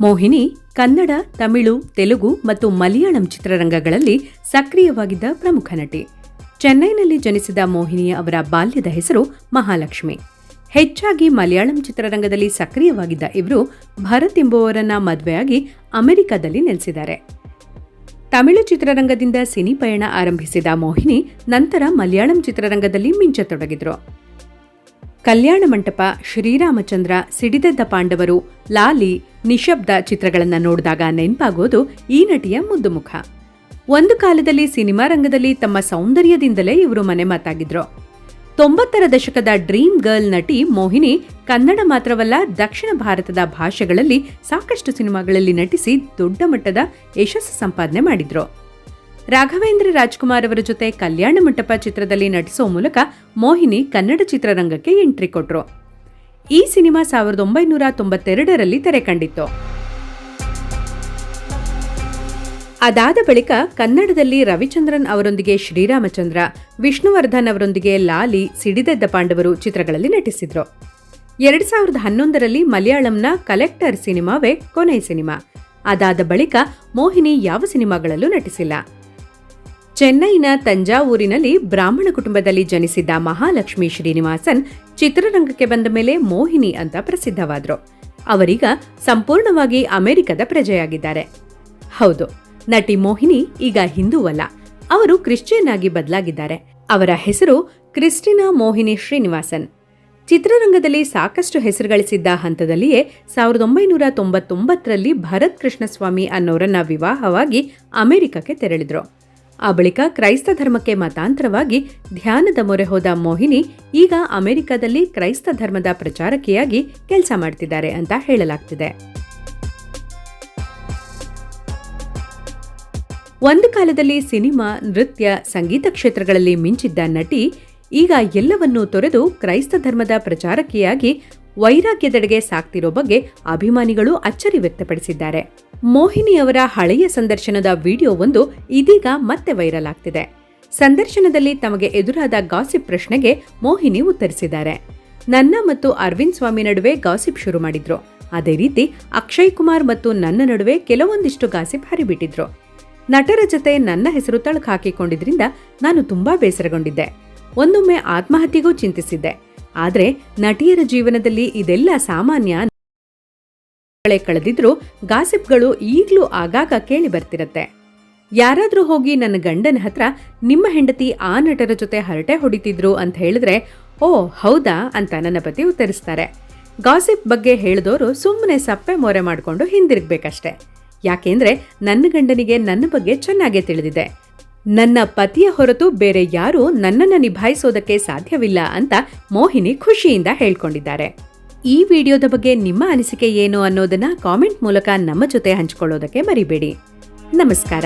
ಮೋಹಿನಿ ಕನ್ನಡ, ತಮಿಳು, ತೆಲುಗು ಮತ್ತು ಮಲಯಾಳಂ ಚಿತ್ರರಂಗಗಳಲ್ಲಿ ಸಕ್ರಿಯವಾಗಿದ್ದ ಪ್ರಮುಖ ನಟಿ. ಚೆನ್ನೈನಲ್ಲಿ ಜನಿಸಿದ ಮೋಹಿನಿ ಅವರ ಬಾಲ್ಯದ ಹೆಸರು ಮಹಾಲಕ್ಷ್ಮಿ. ಹೆಚ್ಚಾಗಿ ಮಲಯಾಳಂ ಚಿತ್ರರಂಗದಲ್ಲಿ ಸಕ್ರಿಯವಾಗಿದ್ದ ಇವರು ಭರತ್ ಎಂಬುವವರನ್ನ ಮದುವೆಯಾಗಿ ಅಮೆರಿಕದಲ್ಲಿ ನೆಲೆಸಿದ್ದಾರೆ. ತಮಿಳು ಚಿತ್ರರಂಗದಿಂದ ಸಿನಿ ಪಯಣ ಆರಂಭಿಸಿದ ಮೋಹಿನಿ ನಂತರ ಮಲಯಾಳಂ ಚಿತ್ರರಂಗದಲ್ಲಿ ಮಿಂಚತೊಡಗಿದ್ರು. ಕಲ್ಯಾಣ ಮಂಟಪ ಶ್ರೀರಾಮಚಂದ್ರ ಸಿಡಿದೆದ್ದ ಪಾಂಡವರು ಲಾಲಿ ನಿಶಬ್ದ ಚಿತ್ರಗಳನ್ನು ನೋಡಿದಾಗ ನೆನಪಾಗೋದು ಈ ನಟಿಯ ಮುದ್ದುಮುಖ ಒಂದು ಕಾಲದಲ್ಲಿ ಸಿನಿಮಾ ರಂಗದಲ್ಲಿ ತಮ್ಮ ಸೌಂದರ್ಯದಿಂದಲೇ ಇವರು ಮನೆ ಮಾತಾಗಿದ್ರು. ತೊಂಬತ್ತರ ದಶಕದ ಡ್ರೀಮ್ ಗರ್ಲ್ ನಟಿ ಮೋಹಿನಿ ಕನ್ನಡ ಮಾತ್ರವಲ್ಲ ದಕ್ಷಿಣ ಭಾರತದ ಭಾಷೆಗಳಲ್ಲಿ ಸಾಕಷ್ಟು ಸಿನಿಮಾಗಳಲ್ಲಿ ನಟಿಸಿ ದೊಡ್ಡ ಮಟ್ಟದ ಯಶಸ್ಸು ಸಂಪಾದನೆ ಮಾಡಿದ್ರು. ರಾಘವೇಂದ್ರ ರಾಜ್ಕುಮಾರ್ ಅವರ ಜೊತೆ ಕಲ್ಯಾಣ ಮಂಟಪ ಚಿತ್ರದಲ್ಲಿ ನಟಿಸೋ ಮೂಲಕ ಮೋಹಿನಿ ಕನ್ನಡ ಚಿತ್ರರಂಗಕ್ಕೆ ಎಂಟ್ರಿ ಕೊಟ್ರು. ಈ ಸಿನಿಮಾ ಸಾವಿರದ ಒಂಬೈನೂರ ತೊಂಬತ್ತೆರಡರಲ್ಲಿ ತೆರೆ ಕಂಡಿತ್ತು. ಅದಾದ ಬಳಿಕ ಕನ್ನಡದಲ್ಲಿ ರವಿಚಂದ್ರನ್ ಅವರೊಂದಿಗೆ ಶ್ರೀರಾಮಚಂದ್ರ, ವಿಷ್ಣುವರ್ಧನ್ ಅವರೊಂದಿಗೆ ಲಾಲಿ, ಸಿಡಿದೆದ್ದ ಪಾಂಡವರು ಚಿತ್ರಗಳಲ್ಲಿ ನಟಿಸಿದ್ರು. ಎರಡ್ ಸಾವಿರದ ಹನ್ನೊಂದರಲ್ಲಿ ಮಲಯಾಳಂನ ಕಲೆಕ್ಟರ್ ಸಿನಿಮಾವೇ ಕೊನೆಯ ಸಿನಿಮಾ. ಅದಾದ ಬಳಿಕ ಮೋಹಿನಿ ಯಾವ ಸಿನಿಮಾಗಳಲ್ಲೂ ನಟಿಸಿಲ್ಲ. ಚೆನ್ನೈನ ತಂಜಾವೂರಿನಲ್ಲಿ ಬ್ರಾಹ್ಮಣ ಕುಟುಂಬದಲ್ಲಿ ಜನಿಸಿದ್ದ ಮಹಾಲಕ್ಷ್ಮಿ ಶ್ರೀನಿವಾಸನ್ ಚಿತ್ರರಂಗಕ್ಕೆ ಬಂದ ಮೇಲೆ ಮೋಹಿನಿ ಅಂತ ಪ್ರಸಿದ್ಧವಾದರು. ಅವರೀಗ ಸಂಪೂರ್ಣವಾಗಿ ಅಮೆರಿಕದ ಪ್ರಜೆಯಾಗಿದ್ದಾರೆ. ಹೌದು, ನಟಿ ಮೋಹಿನಿ ಈಗ ಹಿಂದೂವಲ್ಲ. ಅವರು ಕ್ರಿಶ್ಚಿಯನ್ ಆಗಿ ಬದಲಾಗಿದ್ದಾರೆ. ಅವರ ಹೆಸರು ಕ್ರಿಸ್ಟಿನಾ ಮೋಹಿನಿ ಶ್ರೀನಿವಾಸನ್. ಚಿತ್ರರಂಗದಲ್ಲಿ ಸಾಕಷ್ಟು ಹೆಸರು ಗಳಿಸಿದ್ದ ಹಂತದಲ್ಲಿಯೇ ಸಾವಿರದ ಒಂಬೈನೂರ ತೊಂಬತ್ತೊಂಬತ್ತರಲ್ಲಿ ಭರತ್ ಕೃಷ್ಣಸ್ವಾಮಿ ಅನ್ನೋರನ್ನ ವಿವಾಹವಾಗಿ ಅಮೆರಿಕಕ್ಕೆ ತೆರಳಿದ್ರು. ಆ ಬಳಿಕ ಕ್ರೈಸ್ತ ಧರ್ಮಕ್ಕೆ ಮತಾಂತರವಾಗಿ ಧ್ಯಾನದ ಮೊರೆ ಹೋದ ಮೋಹಿನಿ ಈಗ ಅಮೆರಿಕದಲ್ಲಿ ಕ್ರೈಸ್ತ ಧರ್ಮದ ಪ್ರಚಾರಕಿಯಾಗಿ ಕೆಲಸ ಮಾಡ್ತಿದ್ದಾರೆ ಅಂತ ಹೇಳಲಾಗ್ತಿದೆ. ಒಂದು ಕಾಲದಲ್ಲಿ ಸಿನಿಮಾ, ನೃತ್ಯ, ಸಂಗೀತ ಕ್ಷೇತ್ರಗಳಲ್ಲಿ ಮಿಂಚಿದ್ದ ನಟಿ ಈಗ ಎಲ್ಲವನ್ನೂ ತೊರೆದು ಕ್ರೈಸ್ತ ಧರ್ಮದ ಪ್ರಚಾರಕಿಯಾಗಿ ವೈರಾಗ್ಯದೆಡೆಗೆ ಸಾಕ್ತಿರೋ ಬಗ್ಗೆ ಅಭಿಮಾನಿಗಳು ಅಚ್ಚರಿ ವ್ಯಕ್ತಪಡಿಸಿದ್ದಾರೆ. ಮೋಹಿನಿ ಅವರ ಹಳೆಯ ಸಂದರ್ಶನದ ವಿಡಿಯೋವೊಂದು ಇದೀಗ ಮತ್ತೆ ವೈರಲ್ ಆಗ್ತಿದೆ. ಸಂದರ್ಶನದಲ್ಲಿ ತಮಗೆ ಎದುರಾದ ಗಾಸಿಪ್ ಪ್ರಶ್ನೆಗೆ ಮೋಹಿನಿ ಉತ್ತರಿಸಿದ್ದಾರೆ. ನನ್ನ ಮತ್ತು ಅರವಿಂದ್ ಸ್ವಾಮಿ ನಡುವೆ ಗಾಸಿಪ್ ಶುರು ಮಾಡಿದ್ರು. ಅದೇ ರೀತಿ ಅಕ್ಷಯ್ ಕುಮಾರ್ ಮತ್ತು ನನ್ನ ನಡುವೆ ಕೆಲವೊಂದಿಷ್ಟು ಗಾಸಿಪ್ ಹರಿಬಿಟ್ಟಿದ್ರು. ನಟರ ಜೊತೆ ನನ್ನ ಹೆಸರು ತಳಕು ಹಾಕಿಕೊಂಡಿದ್ರಿಂದ ನಾನು ತುಂಬಾ ಬೇಸರಗೊಂಡಿದ್ದೆ. ಒಂದೊಮ್ಮೆ ಆತ್ಮಹತ್ಯೆಗೂ ಚಿಂತಿಸಿದ್ದೆ. ಆದ್ರೆ ನಟಿಯರ ಜೀವನದಲ್ಲಿ ಇದೆಲ್ಲ ಸಾಮಾನ್ಯ ಕಳೆದಿದ್ರೂ ಗಾಸಿಪ್ಗಳು ಈಗಲೂ ಆಗಾಗ ಕೇಳಿ ಬರ್ತಿರತ್ತೆ. ಯಾರಾದರೂ ಹೋಗಿ ನನ್ನ ಗಂಡನ ಹತ್ರ ನಿಮ್ಮ ಹೆಂಡತಿ ಆ ನಟರ ಜೊತೆ ಹರಟೆ ಹೊಡಿತಿದ್ರು ಅಂತ ಹೇಳಿದ್ರೆ, ಓ ಹೌದಾ ಅಂತ ನನ್ನ ಪತಿ ಉತ್ತರಿಸ್ತಾರೆ. ಗಾಸಿಪ್ ಬಗ್ಗೆ ಹೇಳಿದವರು ಸುಮ್ಮನೆ ಸಪ್ಪೆ ಮೋರೆ ಮಾಡಿಕೊಂಡು ಹಿಂದಿರುಗಬೇಕಷ್ಟೆ. ಯಾಕೆಂದ್ರೆ ನನ್ನ ಗಂಡನಿಗೆ ನನ್ನ ಬಗ್ಗೆ ಚೆನ್ನಾಗೇ ತಿಳಿದಿದೆ. ನನ್ನ ಪತಿಯ ಹೊರತು ಬೇರೆ ಯಾರೂ ನನ್ನನ್ನು ನಿಭಾಯಿಸೋದಕ್ಕೆ ಸಾಧ್ಯವಿಲ್ಲ ಅಂತ ಮೋಹಿನಿ ಖುಷಿಯಿಂದ ಹೇಳ್ಕೊಂಡಿದ್ದಾರೆ. ಈ ವಿಡಿಯೋದ ಬಗ್ಗೆ ನಿಮ್ಮ ಅನಿಸಿಕೆ ಏನು ಅನ್ನೋದನ್ನ ಕಾಮೆಂಟ್ ಮೂಲಕ ನಮ್ಮ ಜೊತೆ ಹಂಚಿಕೊಳ್ಳೋದಕ್ಕೆ ಮರಿಬೇಡಿ. ನಮಸ್ಕಾರ.